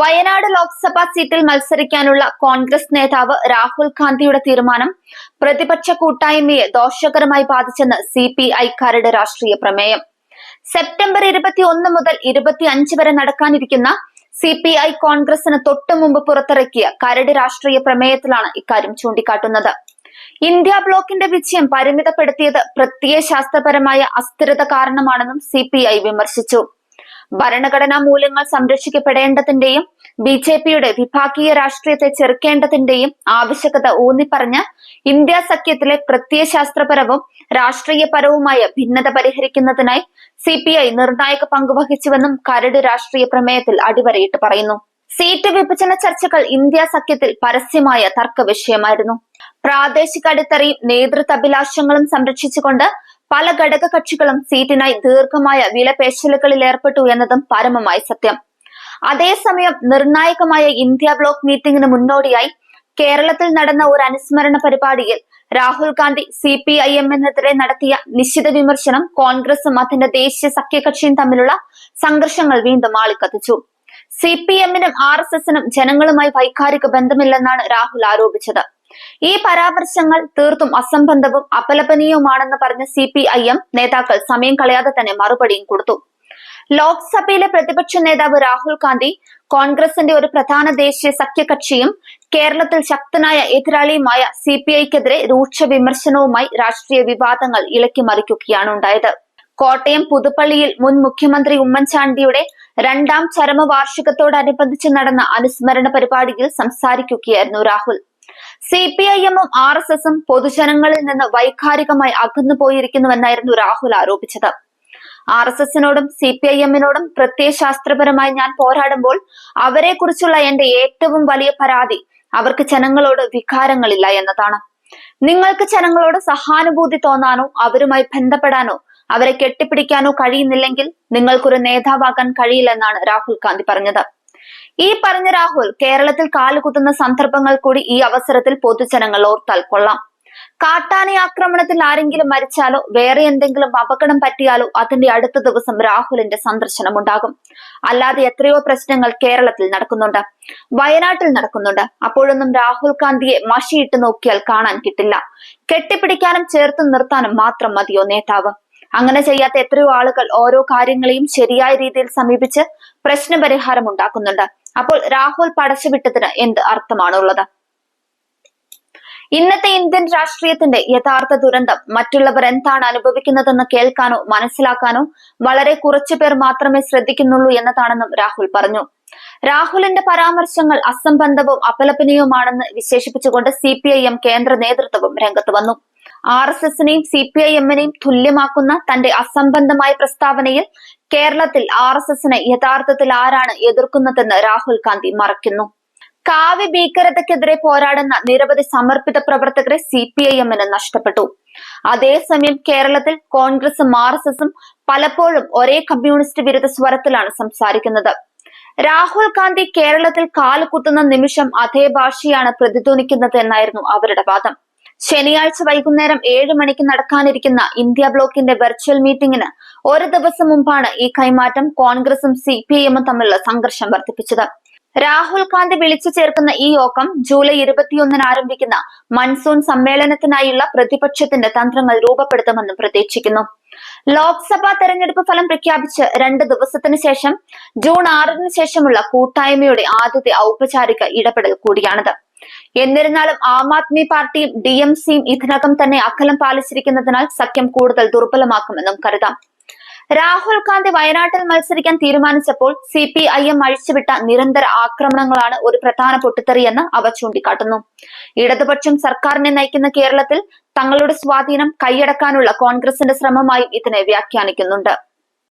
വയനാട് ലോക്സഭാ സീറ്റിൽ മത്സരിക്കാനുള്ള കോൺഗ്രസ് നേതാവ് രാഹുൽ ഗാന്ധിയുടെ തീരുമാനം പ്രതിപക്ഷ കൂട്ടായ്മയെ ദോഷകരമായി ബാധിച്ചെന്ന് സി പി ഐക്കാരുടെ രാഷ്ട്രീയ പ്രമേയം. സെപ്റ്റംബർ ഇരുപത്തി ഒന്ന് മുതൽ ഇരുപത്തി അഞ്ച് വരെ നടക്കാനിരിക്കുന്ന സി പി ഐ കോൺഗ്രസിന് തൊട്ടു മുമ്പ് പുറത്തിറക്കിയ കരട് രാഷ്ട്രീയ പ്രമേയത്തിലാണ് ഇക്കാര്യം ചൂണ്ടിക്കാട്ടുന്നത്. ഇന്ത്യ ബ്ലോക്കിന്റെ വിജയം പരിമിതപ്പെടുത്തിയത് പ്രത്യയശാസ്ത്രപരമായ അസ്ഥിരത കാരണമാണെന്നും സി പി ഐ വിമർശിച്ചു. ഭരണഘടനാ മൂല്യങ്ങൾ സംരക്ഷിക്കപ്പെടേണ്ടതിന്റെയും ബി ജെ പിയുടെ വിഭാഗീയ രാഷ്ട്രീയത്തെ ചെറുക്കേണ്ടതിന്റെയും ആവശ്യകത ഊന്നിപ്പറഞ്ഞ് ഇന്ത്യ സഖ്യത്തിലെ പ്രത്യയശാസ്ത്രപരവും രാഷ്ട്രീയപരവുമായ ഭിന്നത പരിഹരിക്കുന്നതിനായി സി പി ഐ നിർണായക പങ്കുവഹിച്ചുവെന്നും കരട് രാഷ്ട്രീയ പ്രമേയത്തിൽ അടിവരയിട്ട് പറയുന്നു. സീറ്റ് വിഭജന ചർച്ചകൾ ഇന്ത്യ സഖ്യത്തിൽ പരസ്യമായ തർക്ക വിഷയമായിരുന്നു. പ്രാദേശിക അടിത്തറയും നേതൃത്വ അഭിലാഷങ്ങളും സംരക്ഷിച്ചുകൊണ്ട് പല ഘടക കക്ഷികളും സീറ്റിനായി ദീർഘമായ വിലപേശലുകളിൽ ഏർപ്പെട്ടു എന്നതും പരമമായി സത്യം. അതേസമയം നിർണായകമായ ഇന്ത്യ ബ്ലോക്ക് മീറ്റിംഗിന് മുന്നോടിയായി കേരളത്തിൽ നടന്ന ഒരു അനുസ്മരണ പരിപാടിയിൽ Rahul Gandhi C P I എമ്മിനെതിരെ നടത്തിയ നിശ്ചിത വിമർശനം കോൺഗ്രസും അതിന്റെ ദേശീയ സഖ്യകക്ഷിയും തമ്മിലുള്ള സംഘർഷങ്ങൾ വീണ്ടും ആളിക്കത്തിച്ചു. സി പി എമ്മിനും ആർ എസ് എസിനും ജനങ്ങളുമായി വൈകാരിക ബന്ധമില്ലെന്നാണ് രാഹുൽ ആരോപിച്ചത്. ഈ പരാമർശങ്ങൾ തീർത്തും അസംബന്ധവും അപലപനീയവുമാണെന്ന് പറഞ്ഞ സി പി ഐ എം നേതാക്കൾ സമയം കളയാതെ തന്നെ മറുപടിയും കൊടുത്തു. ലോക്സഭയിലെ പ്രതിപക്ഷ നേതാവ് രാഹുൽ ഗാന്ധി കോൺഗ്രസിന്റെ ഒരു പ്രധാന ദേശീയ സഖ്യകക്ഷിയും കേരളത്തിൽ ശക്തനായ എതിരാളിയുമായ സി പി ഐക്കെതിരെ രൂക്ഷ വിമർശനവുമായി രാഷ്ട്രീയ വിവാദങ്ങൾ ഇളക്കി മറിക്കുകയാണ് ഉണ്ടായത്. കോട്ടയം പുതുപ്പള്ളിയിൽ മുൻ മുഖ്യമന്ത്രി ഉമ്മൻചാണ്ടിയുടെ രണ്ടാം ചരമവാർഷികത്തോടനുബന്ധിച്ച് നടന്ന അനുസ്മരണ പരിപാടിയിൽ സംസാരിക്കുകയായിരുന്നു രാഹുൽ. സി പി ഐ എമ്മും ആർ എസ് എസും പൊതുജനങ്ങളിൽ നിന്ന് വൈകാരികമായി അകന്നു പോയിരിക്കുന്നുവെന്നായിരുന്നു രാഹുൽ ആരോപിച്ചത്. ആർ എസ് എസിനോടും സി പി ഐ എമ്മിനോടും പ്രത്യയശാസ്ത്രപരമായി ഞാൻ പോരാടുമ്പോൾ അവരെ കുറിച്ചുള്ള എന്റെ ഏറ്റവും വലിയ പരാതി അവർക്ക് ജനങ്ങളോട് വികാരങ്ങളില്ല എന്നതാണ്. നിങ്ങൾക്ക് ജനങ്ങളോട് സഹാനുഭൂതി തോന്നാനോ അവരുമായി ബന്ധപ്പെടാനോ അവരെ കെട്ടിപ്പിടിക്കാനോ കഴിയുന്നില്ലെങ്കിൽ നിങ്ങൾക്കൊരു നേതാവാകാൻ കഴിയില്ലെന്നാണ് രാഹുൽ ഗാന്ധി പറഞ്ഞത്. ഈ പറഞ്ഞ രാഹുൽ കേരളത്തിൽ കാലുകുത്തുന്ന സന്ദർഭങ്ങൾ കൂടി ഈ അവസരത്തിൽ പൊതുജനങ്ങൾ ഓർത്താൽ കൊള്ളാം കാട്ടാന ആക്രമണത്തിൽ ആരെങ്കിലും മരിച്ചാലോ വേറെ എന്തെങ്കിലും അപകടം പറ്റിയാലോ അതിന്റെ അടുത്ത ദിവസം രാഹുലിന്റെ സന്ദർശനം ഉണ്ടാകും. അല്ലാതെ എത്രയോ പ്രശ്നങ്ങൾ കേരളത്തിൽ നടക്കുന്നുണ്ട് വയനാട്ടിൽ നടക്കുന്നുണ്ട്. അപ്പോഴൊന്നും രാഹുൽ ഗാന്ധിയെ മഷിയിട്ട് നോക്കിയാൽ കാണാൻ കിട്ടില്ല. കെട്ടിപ്പിടിക്കാനും ചേർത്ത് നിർത്താനും മാത്രം മതിയോ നേതാവ്? അങ്ങനെ ചെയ്യാത്ത എത്രയോ ആളുകൾ ഓരോ കാര്യങ്ങളെയും ശരിയായ രീതിയിൽ സമീപിച്ച് പ്രശ്നപരിഹാരം ഉണ്ടാക്കുന്നുണ്ട്. അപ്പോൾ രാഹുൽ പടച്ചുവിട്ടതിന് എന്ത് അർത്ഥമാണുള്ളത്? ഇന്നത്തെ ഇന്ത്യൻ രാഷ്ട്രീയത്തിന്റെ യഥാർത്ഥ ദുരന്തം മറ്റുള്ളവർ എന്താണ് അനുഭവിക്കുന്നതെന്ന് കേൾക്കാനോ മനസ്സിലാക്കാനോ വളരെ കുറച്ചു പേർ മാത്രമേ ശ്രദ്ധിക്കുന്നുള്ളൂ എന്നതാണെന്നും രാഹുൽ പറഞ്ഞു. രാഹുലിന്റെ പരാമർശങ്ങൾ അസംബന്ധവും അപലപനീയവുമാണെന്ന് വിശേഷിപ്പിച്ചുകൊണ്ട് സി കേന്ദ്ര നേതൃത്വവും രംഗത്ത് വന്നു. ആർ എസ് എസിനെയും സി പി ഐ എമ്മിനെയും തുല്യമാക്കുന്ന തന്റെ അസംബന്ധമായ പ്രസ്താവനയിൽ കേരളത്തിൽ ആർ എസ് എസിനെ യഥാർത്ഥത്തിൽ ആരാണ് എതിർക്കുന്നതെന്ന് രാഹുൽ ഗാന്ധി മറയ്ക്കുന്നു. കാവ്യ ഭീകരതയ്ക്കെതിരെ പോരാടുന്ന നിരവധി സമർപ്പിത പ്രവർത്തകരെ സി പി ഐ എമ്മിന് നഷ്ടപ്പെട്ടു. അതേസമയം കേരളത്തിൽ കോൺഗ്രസും ആർ എസ് എസും പലപ്പോഴും ഒരേ കമ്മ്യൂണിസ്റ്റ് വിരുദ്ധ സ്വരത്തിലാണ് സംസാരിക്കുന്നത്. രാഹുൽ ഗാന്ധി കേരളത്തിൽ കാലുകുത്തുന്ന നിമിഷം അതേ ഭാഷയാണ് പ്രതിധ്വനിക്കുന്നത് എന്നായിരുന്നു അവരുടെ വാദം. ശനിയാഴ്ച വൈകുന്നേരം ഏഴ് മണിക്ക് നടക്കാനിരിക്കുന്ന ഇന്ത്യ ബ്ലോക്കിന്റെ വെർച്വൽ മീറ്റിംഗിന് ഒരു ദിവസം മുമ്പാണ് ഈ കൈമാറ്റം കോൺഗ്രസും സി പി എമ്മും തമ്മിലുള്ള സംഘർഷം വർദ്ധിപ്പിച്ചത്. രാഹുൽ ഗാന്ധി വിളിച്ചു ചേർക്കുന്ന ഈ യോഗം ജൂലൈ ഇരുപത്തിയൊന്നിന് ആരംഭിക്കുന്ന മൺസൂൺ സമ്മേളനത്തിനായുള്ള പ്രതിപക്ഷത്തിന്റെ തന്ത്രങ്ങൾ രൂപപ്പെടുത്തുമെന്നും പ്രതീക്ഷിക്കുന്നു. ലോക്സഭാ തെരഞ്ഞെടുപ്പ് ഫലം പ്രഖ്യാപിച്ച് രണ്ട് ദിവസത്തിന് ശേഷം ജൂൺ ആറിന് ശേഷമുള്ള കൂട്ടായ്മയുടെ ആദ്യത്തെ ഔപചാരിക ഇടപെടൽ കൂടിയാണിത്. എന്നിരുന്നാലും ആം ആദ്മി പാർട്ടിയും ഡി എം സിയും ഇതിനകം തന്നെ അകലം പാലിച്ചിരിക്കുന്നതിനാൽ സഖ്യം കൂടുതൽ ദുർബലമാക്കുമെന്നും കരുതാം. രാഹുൽ ഗാന്ധി വയനാട്ടിൽ മത്സരിക്കാൻ തീരുമാനിച്ചപ്പോൾ സി പി ഐ എം അഴിച്ചുവിട്ട നിരന്തര ആക്രമണങ്ങളാണ് ഒരു പ്രധാന പൊട്ടിത്തെറിയെന്ന് അവ ചൂണ്ടിക്കാട്ടുന്നു. ഇടതുപക്ഷം സർക്കാരിനെ നയിക്കുന്ന കേരളത്തിൽ തങ്ങളുടെ സ്വാധീനം കൈയടക്കാനുള്ള കോൺഗ്രസിന്റെ ശ്രമമായും ഇതിനെ വ്യാഖ്യാനിക്കുന്നുണ്ട്.